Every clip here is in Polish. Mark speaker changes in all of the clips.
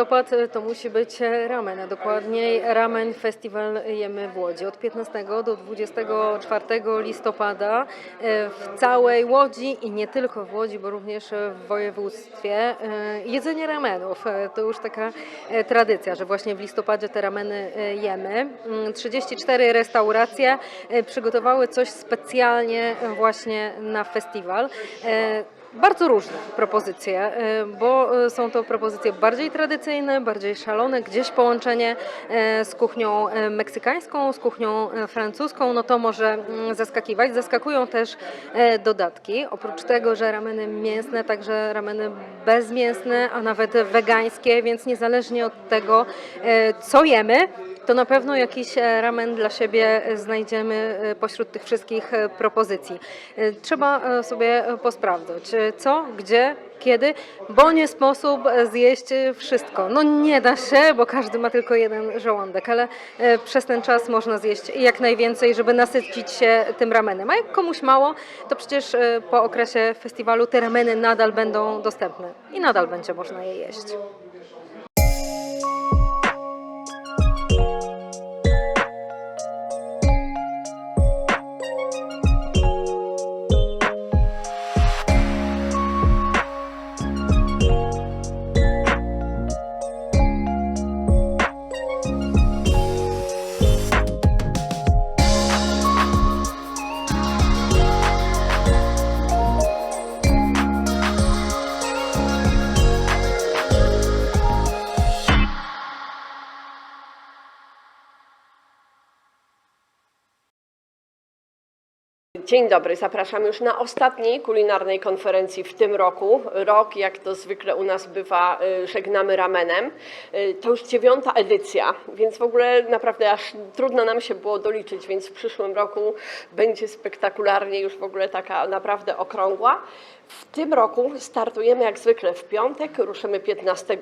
Speaker 1: Listopad, to musi być ramen, a dokładniej Ramen Festiwal Jemy w Łodzi. Od 15 do 24 listopada e, w całej Łodzi i nie tylko w Łodzi, bo również w województwie e, jedzenie ramenów. E, To już taka e, tradycja, że właśnie w listopadzie te rameny e, jemy. Mm, 34 restauracje e, przygotowały coś specjalnie właśnie na festiwal. Bardzo różne propozycje, e, bo e, są to propozycje bardziej tradycyjne, bardziej szalone, gdzieś połączenie e, z kuchnią meksykańską, z kuchnią francuską, no to może mm, zaskakiwać. Zaskakują też dodatki. Oprócz tego, że rameny mięsne, także rameny bezmięsne, a nawet wegańskie, więc niezależnie od tego, co jemy, to na pewno jakiś e, ramen dla siebie e, znajdziemy e, pośród tych wszystkich propozycji. Trzeba sobie posprawdzać, co, gdzie, kiedy, bo nie sposób zjeść wszystko. No nie da się, bo każdy ma tylko jeden żołądek, ale przez ten czas można zjeść jak najwięcej, żeby nasycić się tym ramenem. A jak komuś mało, to przecież po okresie festiwalu te rameny nadal będą dostępne i nadal będzie można je jeść.
Speaker 2: Dzień dobry, zapraszam już na ostatniej kulinarnej konferencji w tym roku. Rok, jak to zwykle u nas bywa, y, żegnamy ramenem. Y, To już dziewiąta edycja, więc w ogóle naprawdę aż trudno nam się było doliczyć, więc w przyszłym roku będzie spektakularnie, już w ogóle taka naprawdę okrągła. W tym roku startujemy jak zwykle w piątek, ruszymy 15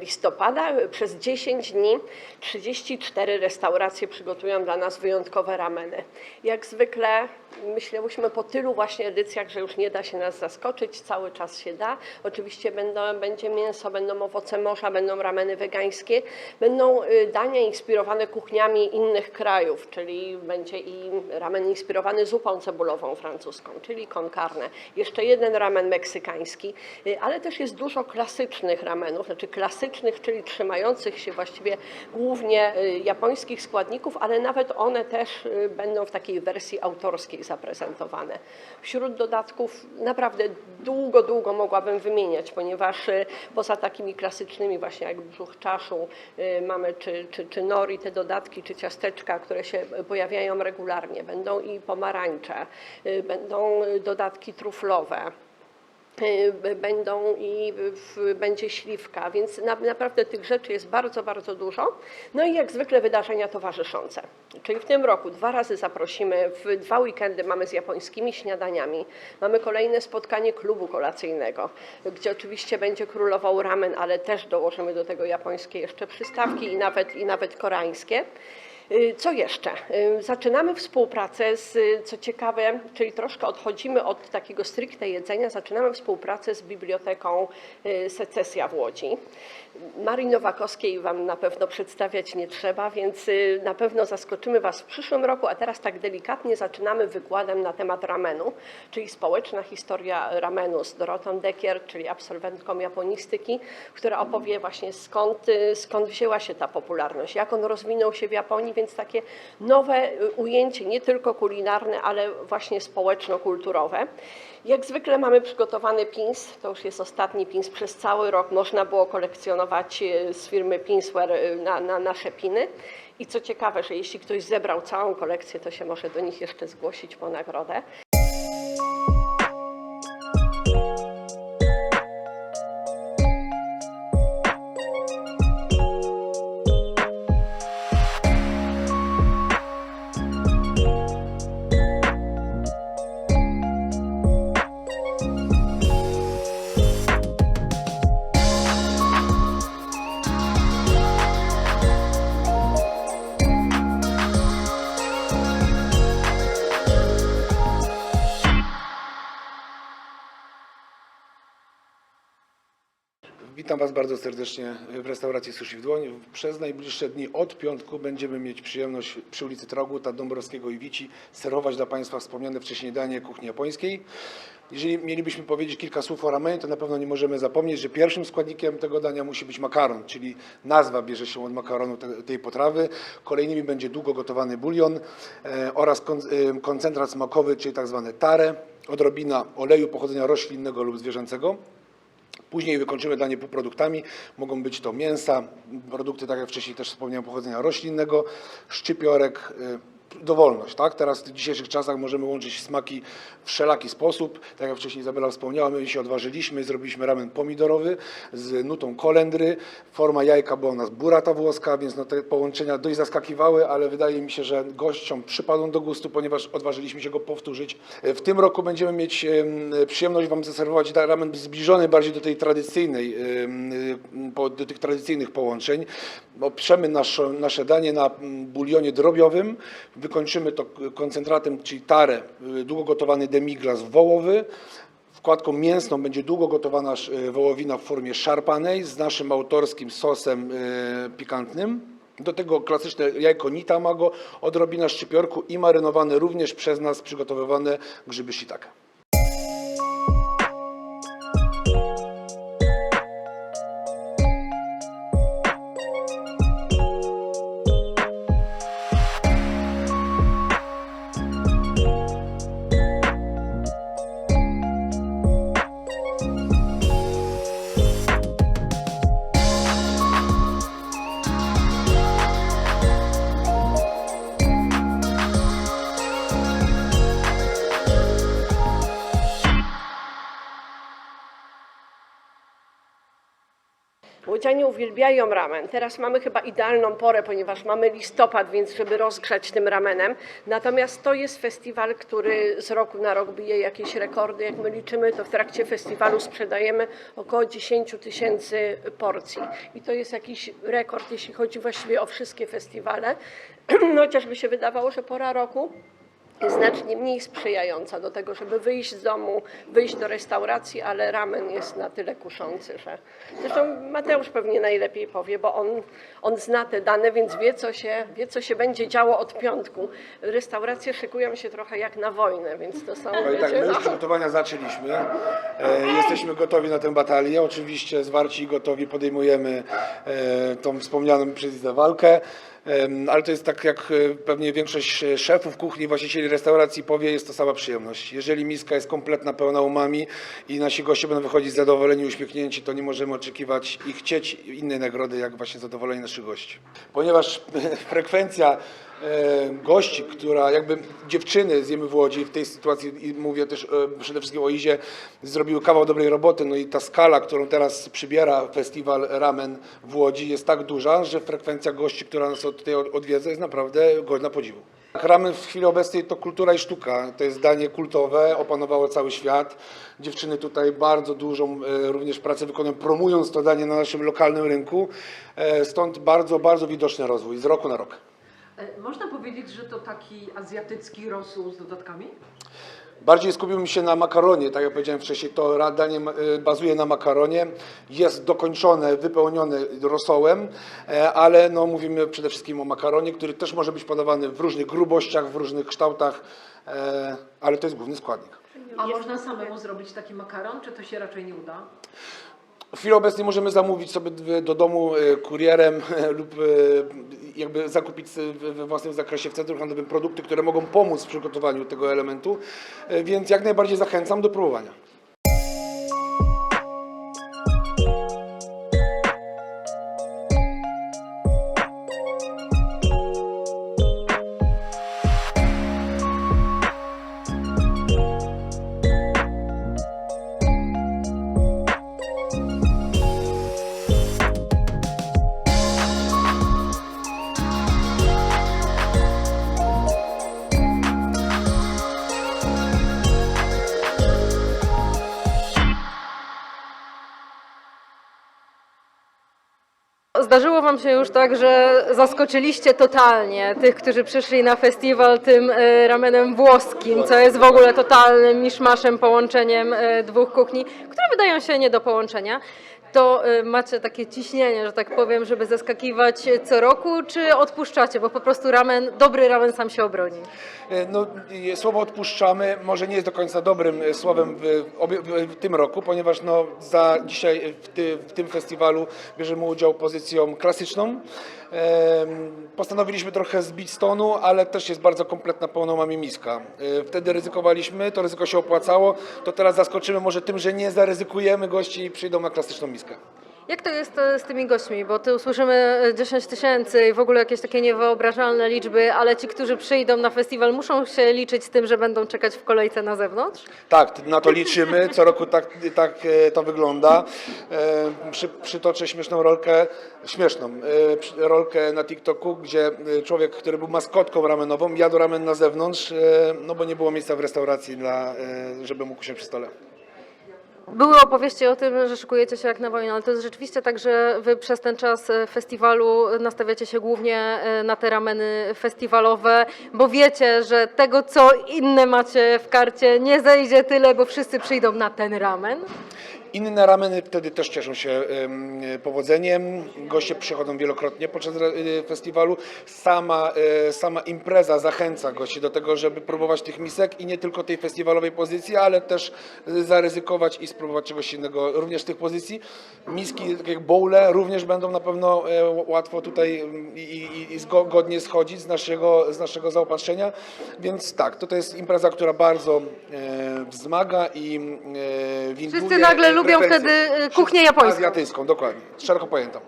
Speaker 2: listopada. Przez 10 dni 34 restauracje przygotują dla nas wyjątkowe rameny. Jak zwykle myślałyśmy po tylu właśnie edycjach, że już nie da się nas zaskoczyć, cały czas się da. Oczywiście będą, będzie mięso, będą owoce morza, będą rameny wegańskie, będą y, dania inspirowane kuchniami innych krajów, czyli będzie i ramen inspirowany zupą cebulową francuską, czyli con carne. Jeszcze jeden ramen meksykański, y, ale też jest dużo klasycznych ramenów, znaczy klasycznych, czyli trzymających się właściwie głównie y, japońskich składników, ale nawet one też y, będą w takiej wersji autorskiej zaprezentowane. Wśród dodatków naprawdę długo, długo mogłabym wymieniać, ponieważ poza takimi klasycznymi właśnie jak brzuch czaszu mamy czy, czy, czy nori, te dodatki, czy ciasteczka, które się pojawiają regularnie. Będą i pomarańcze, będą dodatki truflowe będą i będzie śliwka, więc na, naprawdę tych rzeczy jest bardzo, bardzo dużo. No i jak zwykle wydarzenia towarzyszące. Czyli w tym roku dwa razy zaprosimy, w dwa weekendy mamy z japońskimi śniadaniami. Mamy kolejne spotkanie klubu kolacyjnego, gdzie oczywiście będzie królował ramen, ale też dołożymy do tego japońskie jeszcze przystawki i nawet, i nawet koreańskie. Y, Co jeszcze? Y, Zaczynamy współpracę z, co ciekawe, czyli troszkę odchodzimy od takiego stricte jedzenia, zaczynamy współpracę z Biblioteką y, Secesja w Łodzi. Marii Nowakowskiej Wam na pewno przedstawiać nie trzeba, więc na pewno zaskoczymy Was w przyszłym roku, a teraz tak delikatnie zaczynamy wykładem na temat ramenu, czyli społeczna historia ramenu z Dorotą Dekier, czyli absolwentką japonistyki, która opowie właśnie skąd, skąd wzięła się ta popularność, jak on rozwinął się w Japonii, więc takie nowe y, ujęcie, nie tylko kulinarne, ale właśnie społeczno-kulturowe. Jak zwykle mamy przygotowany pins, to już jest ostatni pins przez cały rok. Można było kolekcjonować e, z firmy Pinsware e, na, na nasze piny. I co ciekawe, że jeśli ktoś zebrał całą kolekcję, to się może do nich jeszcze zgłosić po nagrodę.
Speaker 3: Witam Was bardzo serdecznie w restauracji Sushi w Dłoń. Przez najbliższe dni od piątku będziemy mieć przyjemność przy ulicy Traguta, Dąbrowskiego i Wici serwować dla Państwa wspomniane wcześniej danie kuchni japońskiej. Jeżeli mielibyśmy powiedzieć kilka słów o ramenie, to na pewno nie możemy zapomnieć, że pierwszym składnikiem tego dania musi być makaron, czyli nazwa bierze się od makaronu te, tej potrawy. Kolejnymi będzie długo gotowany bulion e, oraz e, koncentrat smakowy, czyli tak zwane tare, odrobina oleju pochodzenia roślinnego lub zwierzęcego. Później wykończymy danie półproduktami. Mogą być to mięsa, produkty, tak jak wcześniej też wspomniałem, pochodzenia roślinnego, szczypiorek, y, dowolność. Tak? Teraz w dzisiejszych czasach możemy łączyć smaki w wszelaki sposób. Tak jak wcześniej Izabela wspomniała, my się odważyliśmy zrobiliśmy ramen pomidorowy z nutą kolendry. Forma jajka była u nas burata włoska, więc no te połączenia dość zaskakiwały, ale wydaje mi się, że gościom przypadł do gustu, ponieważ odważyliśmy się go powtórzyć. W tym roku będziemy mieć em, przyjemność Wam zaserwować ramen zbliżony bardziej do tej tradycyjnej, do tych tradycyjnych połączeń. Oprzemy nasze, nasze danie na mm, bulionie drobiowym, wykończymy to koncentratem, czyli tare, y, długo gotowany demiglas wołowy, Wkładką mięsną będzie długo gotowana sz- wołowina w formie szarpanej z naszym autorskim sosem y, pikantnym. Do tego klasyczne jajko nitamago, odrobina szczypiorku i marynowane również przez nas przygotowywane grzyby shiitake.
Speaker 2: Uwielbiają ramen. Teraz mamy chyba idealną porę, ponieważ mamy listopad, więc żeby rozgrzać tym ramenem. Natomiast to jest festiwal, który z roku na rok bije jakieś rekordy. Jak my liczymy, to w trakcie festiwalu sprzedajemy około 10 tysięcy porcji. I to jest jakiś rekord, jeśli chodzi właściwie o wszystkie festiwale. No, chociażby się wydawało, że pora roku znacznie mniej sprzyjająca do tego, żeby wyjść z domu, wyjść do restauracji, ale ramen jest na tyle kuszący, że... Zresztą Mateusz pewnie najlepiej powie, bo on, on zna te dane, więc wie co, się, wie, co się będzie działo od piątku. Restauracje szykują się trochę jak na wojnę, więc to są...
Speaker 3: No i tak, my już
Speaker 2: no.
Speaker 3: przygotowania zaczęliśmy. E, jesteśmy gotowi na tę batalię. Oczywiście zwarci i gotowi podejmujemy e, tą wspomnianą przez walkę. Ale to jest tak, jak e, pewnie większość e, szefów kuchni, właścicieli restauracji powie, jest to sama przyjemność. Jeżeli miska jest kompletna, pełna umami i nasi goście będą wychodzić zadowoleni, uśmiechnięci, to nie możemy oczekiwać i chcieć innej nagrody, jak właśnie zadowolenie naszych gości. Ponieważ frekwencja gości, która jakby dziewczyny z Jemy w Łodzi w tej sytuacji i mówię też e, przede wszystkim o Izie, zrobiły kawał dobrej roboty, no i ta skala, którą teraz przybiera festiwal Ramen w Łodzi jest tak duża, że frekwencja gości, która nas tutaj od- odwiedza jest naprawdę godna podziwu. Tak, Ramen w chwili obecnej to kultura i sztuka, to jest danie kultowe, opanowało cały świat. Dziewczyny tutaj bardzo dużą e, również pracę wykonują, promując to danie na naszym lokalnym rynku, E, stąd bardzo, bardzo widoczny rozwój z roku na rok.
Speaker 4: E, Można powiedzieć, że to taki azjatycki rosół z dodatkami?
Speaker 3: Bardziej skupiłbym się na makaronie, tak jak powiedziałem wcześniej, to danie y, bazuje na makaronie, jest dokończone, wypełnione rosołem, e, ale no, mówimy przede wszystkim o makaronie, który też może być podawany w różnych grubościach, w różnych kształtach, e, ale to jest główny składnik.
Speaker 4: A można samemu zrobić taki makaron, czy to się raczej nie uda?
Speaker 3: W chwili obecnej możemy zamówić sobie do domu e, kurierem lub e, jakby zakupić e, we własnym zakresie w centrum handlowym produkty, które mogą pomóc w przygotowaniu tego elementu, e, więc jak najbardziej zachęcam do próbowania.
Speaker 1: Zdarzyło Wam się już tak, że zaskoczyliście totalnie tych, którzy przyszli na festiwal tym e, ramenem włoskim, co jest w ogóle totalnym miszmaszem, połączeniem e, dwóch kuchni, które wydają się nie do połączenia. To e, macie takie ciśnienie, że tak powiem, żeby zaskakiwać co roku, czy odpuszczacie, bo po prostu ramen, dobry ramen sam się obroni?
Speaker 3: E, No, słowo odpuszczamy może nie jest do końca dobrym e, słowem w, w, tym roku, ponieważ no, za dzisiaj w, ty, w tym festiwalu bierzemy udział pozycją klasyczną. Postanowiliśmy trochę zbić z tonu, ale też jest bardzo kompletna pełnomami miska. E, Wtedy ryzykowaliśmy, to ryzyko się opłacało, to teraz zaskoczymy może tym, że nie zaryzykujemy gości i przyjdą na klasyczną miskę.
Speaker 1: Jak to jest e, z tymi gośćmi? Bo tu usłyszymy e, 10 tysięcy i w ogóle jakieś takie niewyobrażalne liczby, ale ci, którzy przyjdą na festiwal, muszą się liczyć z tym, że będą czekać w kolejce na zewnątrz?
Speaker 3: Tak, na to liczymy. Co roku tak, tak e, to wygląda. E, Przy, przytoczę śmieszną rolkę, śmieszną e, rolkę na TikToku, gdzie e, człowiek, który był maskotką ramenową, jadł ramen na zewnątrz, e, no bo nie było miejsca w restauracji, dla, e, żeby mógł się przy stole.
Speaker 1: Były opowieści o tym, że szykujecie się jak na wojnę, ale to jest rzeczywiście tak, że wy przez ten czas e, festiwalu nastawiacie się głównie e, na te rameny festiwalowe, bo wiecie, że tego, co inne macie w karcie, nie zejdzie tyle, bo wszyscy przyjdą na ten ramen.
Speaker 3: Inne rameny wtedy też cieszą się em, powodzeniem. Goście przychodzą wielokrotnie podczas e, festiwalu. Sama, e, sama impreza zachęca gości do tego, żeby próbować tych misek i nie tylko tej festiwalowej pozycji, ale też zaryzykować i spróbować czegoś innego również tych pozycji. Miski, tak jak bowle, również będą na pewno e, łatwo tutaj i, i, i zgo- godnie schodzić z naszego, z naszego zaopatrzenia. Więc tak, to, to jest impreza, która bardzo e, wzmaga i e, winduje
Speaker 1: Wszyscy nagle lubią
Speaker 3: preferencje.
Speaker 1: wtedy, e, kuchnię japońską.
Speaker 3: Azjatycką, dokładnie. Szeroko pojętą.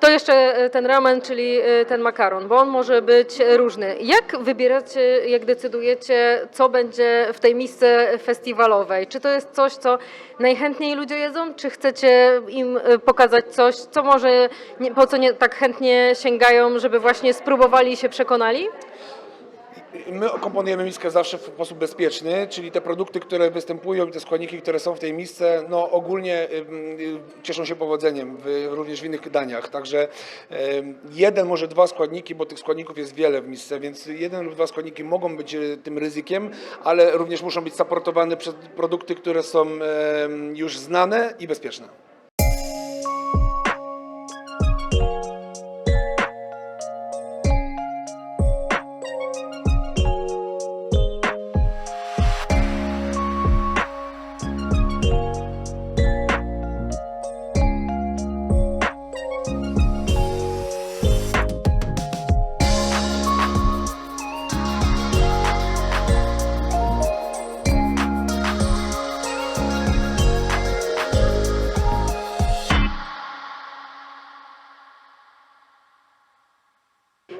Speaker 1: To jeszcze e, ten ramen, czyli e, ten makaron, bo on może być różny. Jak wybieracie, jak decydujecie, co będzie w tej misce festiwalowej? Czy to jest coś, co najchętniej ludzie jedzą, czy chcecie im pokazać coś, co może, po co nie tak chętnie sięgają, żeby właśnie spróbowali i się przekonali?
Speaker 3: My komponujemy miskę zawsze w sposób bezpieczny, czyli te produkty, które występują i te składniki, które są w tej misce, no ogólnie y, cieszą się powodzeniem w, również w innych daniach. Także jeden, może dwa składniki, bo tych składników jest wiele w misce, więc jeden lub dwa składniki mogą być y, tym ryzykiem, ale również muszą być supportowane przez produkty, które są już znane i bezpieczne.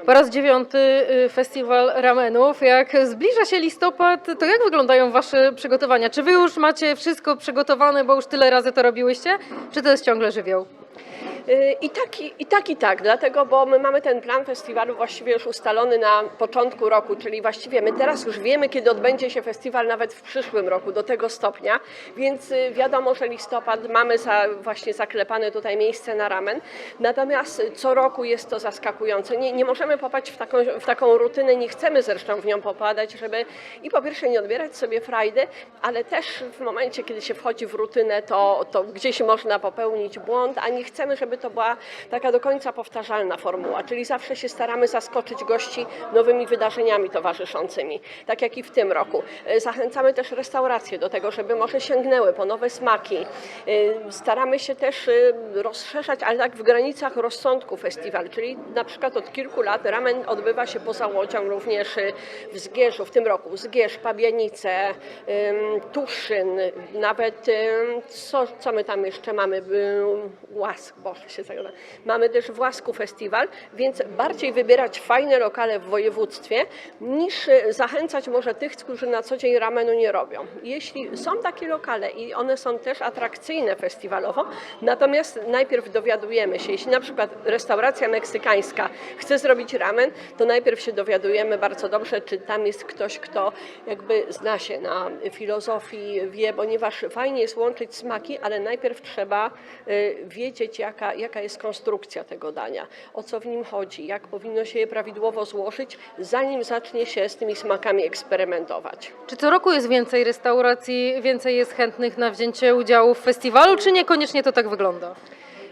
Speaker 1: Po raz dziewiąty y, festiwal ramenów. Jak zbliża się listopad, to jak wyglądają Wasze przygotowania? Czy Wy już macie wszystko przygotowane, bo już tyle razy to robiłyście? Czy to jest ciągle żywioł?
Speaker 2: Y, I tak, i, tak, i tak, dlatego, bo my mamy ten plan festiwalu właściwie już ustalony na początku roku, czyli właściwie my teraz już wiemy, kiedy odbędzie się festiwal nawet w przyszłym roku, do tego stopnia, więc y, wiadomo, że listopad mamy za, właśnie zaklepane tutaj miejsce na ramen, natomiast co roku jest to zaskakujące. Nie, nie możemy popaść w taką, w taką rutynę, nie chcemy zresztą w nią popadać, żeby i po pierwsze nie odbierać sobie frajdy, ale też w momencie, kiedy się wchodzi w rutynę, to, to gdzieś można popełnić błąd, a nie chcemy, żeby to była taka do końca powtarzalna formuła, czyli zawsze się staramy zaskoczyć gości nowymi wydarzeniami towarzyszącymi, tak jak i w tym roku. E, Zachęcamy też restauracje do tego, żeby może sięgnęły po nowe smaki. E, Staramy się też e, rozszerzać, ale tak w granicach rozsądku festiwal, czyli na przykład od kilku lat ramen odbywa się poza Łodzią również w Zgierzu, w tym roku Zgierz, Pabianice, Tuszyn, nawet co, co my tam jeszcze mamy, Łask, Boże Mamy też w Łasku festiwal, więc bardziej wybierać fajne lokale w województwie, niż e, zachęcać może tych, którzy na co dzień ramenu nie robią. Jeśli są takie lokale i one są też atrakcyjne festiwalowo, natomiast najpierw dowiadujemy się, jeśli na przykład restauracja meksykańska chce zrobić ramen, to najpierw się dowiadujemy bardzo dobrze, czy tam jest ktoś, kto jakby zna się na filozofii, wie, ponieważ fajnie jest łączyć smaki, ale najpierw trzeba y, wiedzieć, jaka jaka, jaka jest konstrukcja tego dania, o co w nim chodzi, jak powinno się je prawidłowo złożyć, zanim zacznie się z tymi smakami eksperymentować.
Speaker 1: Czy co roku jest więcej restauracji, więcej jest chętnych na wzięcie udziału w festiwalu, czy niekoniecznie to tak wygląda?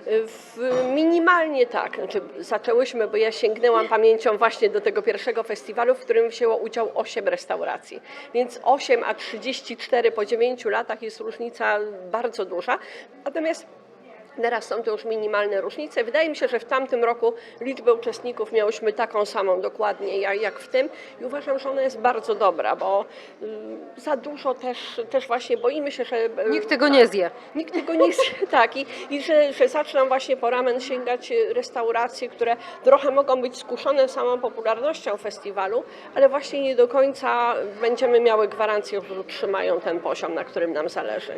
Speaker 2: W, minimalnie tak. Znaczy, zaczęłyśmy, bo ja sięgnęłam pamięcią właśnie do tego pierwszego festiwalu, w którym wzięło udział 8 restauracji. Więc 8 a 34 po 9 latach jest różnica bardzo duża. Natomiast Teraz są to już minimalne różnice. Wydaje mi się, że w tamtym roku liczbę uczestników miałyśmy taką samą dokładnie jak, w tym i uważam, że ona jest bardzo dobra, bo y, za dużo też, też właśnie boimy się, że... y,
Speaker 1: Nikt tego nie zje.
Speaker 2: Nikt tego nie chce, tak, i, i że, że zaczną właśnie po ramen sięgać e, restauracje, które trochę mogą być skuszone samą popularnością festiwalu, ale właśnie nie do końca będziemy miały gwarancję, że utrzymają ten poziom, na którym nam zależy.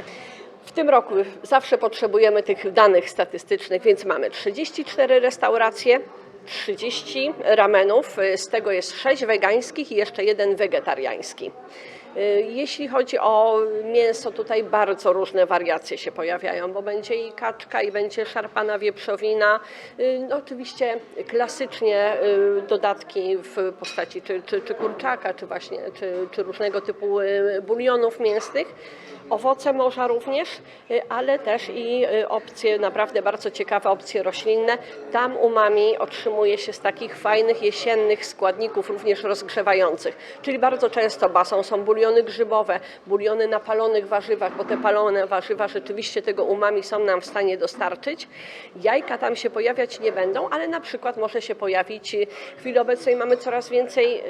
Speaker 2: W tym roku zawsze potrzebujemy tych danych statystycznych, więc mamy 34 restauracje, 30 ramenów, z tego jest 6 wegańskich i jeszcze jeden wegetariański. Y, Jeśli chodzi o mięso, tutaj bardzo różne wariacje się pojawiają, bo będzie i kaczka, i będzie szarpana wieprzowina. Y, No, oczywiście klasycznie y, dodatki w postaci czy, czy, czy kurczaka, czy właśnie czy, czy różnego typu bulionów mięsnych. Owoce morza również, y, ale też i y, opcje, naprawdę bardzo ciekawe opcje roślinne. Tam umami otrzymuje się z takich fajnych jesiennych składników, również rozgrzewających. Czyli bardzo często basą są buliony grzybowe, buliony na palonych warzywach, bo te palone warzywa rzeczywiście tego umami są nam w stanie dostarczyć. Jajka tam się pojawiać nie będą, ale na przykład może się pojawić, y, w chwili obecnej mamy coraz więcej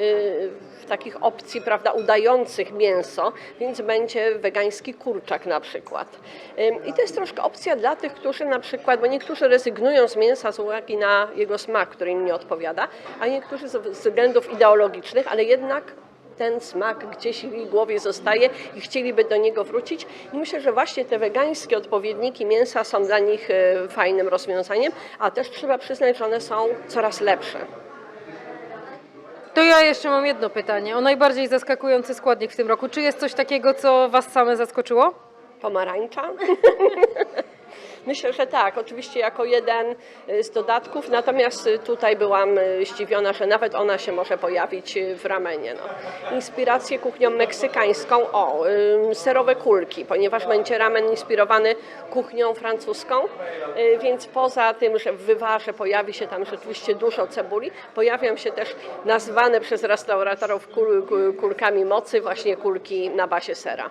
Speaker 2: takich opcji, prawda, udających mięso, więc będzie wegański kurczak na przykład. I to jest troszkę opcja dla tych, którzy na przykład, bo niektórzy rezygnują z mięsa z uwagi na jego smak, który im nie odpowiada, a niektórzy z względów ideologicznych, ale jednak ten smak gdzieś w ich głowie zostaje i chcieliby do niego wrócić. I myślę, że właśnie te wegańskie odpowiedniki mięsa są dla nich e, fajnym rozwiązaniem, a też trzeba przyznać, że one są coraz lepsze.
Speaker 1: To ja jeszcze mam jedno pytanie o najbardziej zaskakujący składnik w tym roku. Czy jest coś takiego, co Was same zaskoczyło?
Speaker 2: Pomarańcza? Myślę, że tak, oczywiście jako jeden y, z dodatków, natomiast tutaj byłam y, zdziwiona, że nawet ona się może pojawić y, w ramenie. No. Inspirację kuchnią meksykańską, o, serowe kulki, ponieważ będzie ramen inspirowany kuchnią francuską, więc poza tym, że w wywarze pojawi się tam rzeczywiście dużo cebuli, pojawią się też nazwane przez restauratorów kul, kul, kulkami mocy właśnie kulki na bazie sera.